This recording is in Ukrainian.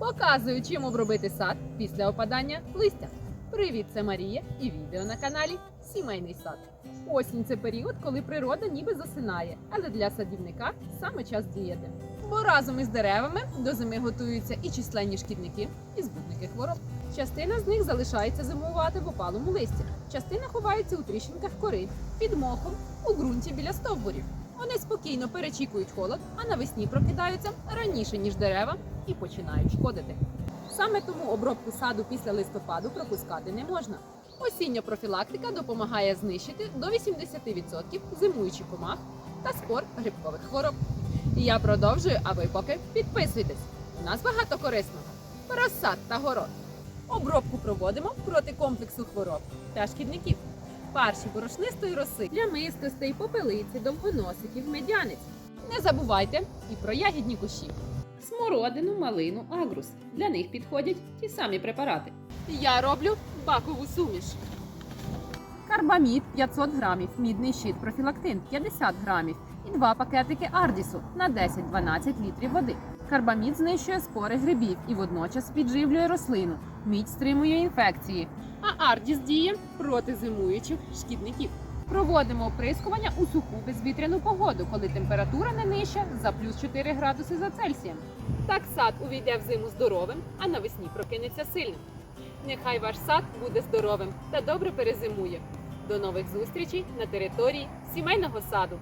Показую, чим обробити сад після опадання листя. Привіт, це Марія і відео на каналі Сімейний сад. Осінь це період, коли природа ніби засинає, але для садівника саме час діяти. Бо разом із деревами до зими готуються і численні шкідники, і збудники хвороб. Частина з них залишається зимувати в опалому листі, частина ховається у тріщинках кори, під мохом, у ґрунті біля стовбурів. Вони спокійно перечікують холод, а навесні прокидаються раніше, ніж дерева, і починають шкодити. Саме тому обробку саду після листопаду пропускати не можна. Осіння профілактика допомагає знищити до 80% зимуючих комах та спор грибкових хвороб. Я продовжую, а ви поки підписуйтесь. У нас багато корисного. Про сад та город. Обробку проводимо проти комплексу хвороб та шкідників. Парші борошнистої роси, плямистостей, попелиці, довгоносиків, медяниць. Не забувайте і про ягідні кущі. Смородину, малину, агрус. Для них підходять ті самі препарати. Я роблю бакову суміш. Карбамід 500 грамів, мідний щит профілактин 50 грамів і два пакетики ардісу на 10-12 літрів води. Карбамід знищує спори грибів і водночас підживлює рослину. Мідь стримує інфекції. А ардіс діє проти зимуючих шкідників. Проводимо оприскування у суху безвітряну погоду, коли температура не нижча за плюс 4 градуси за Цельсієм. Так сад увійде в зиму здоровим, а навесні прокинеться сильним. Нехай ваш сад буде здоровим та добре перезимує. До нових зустрічей на території сімейного саду.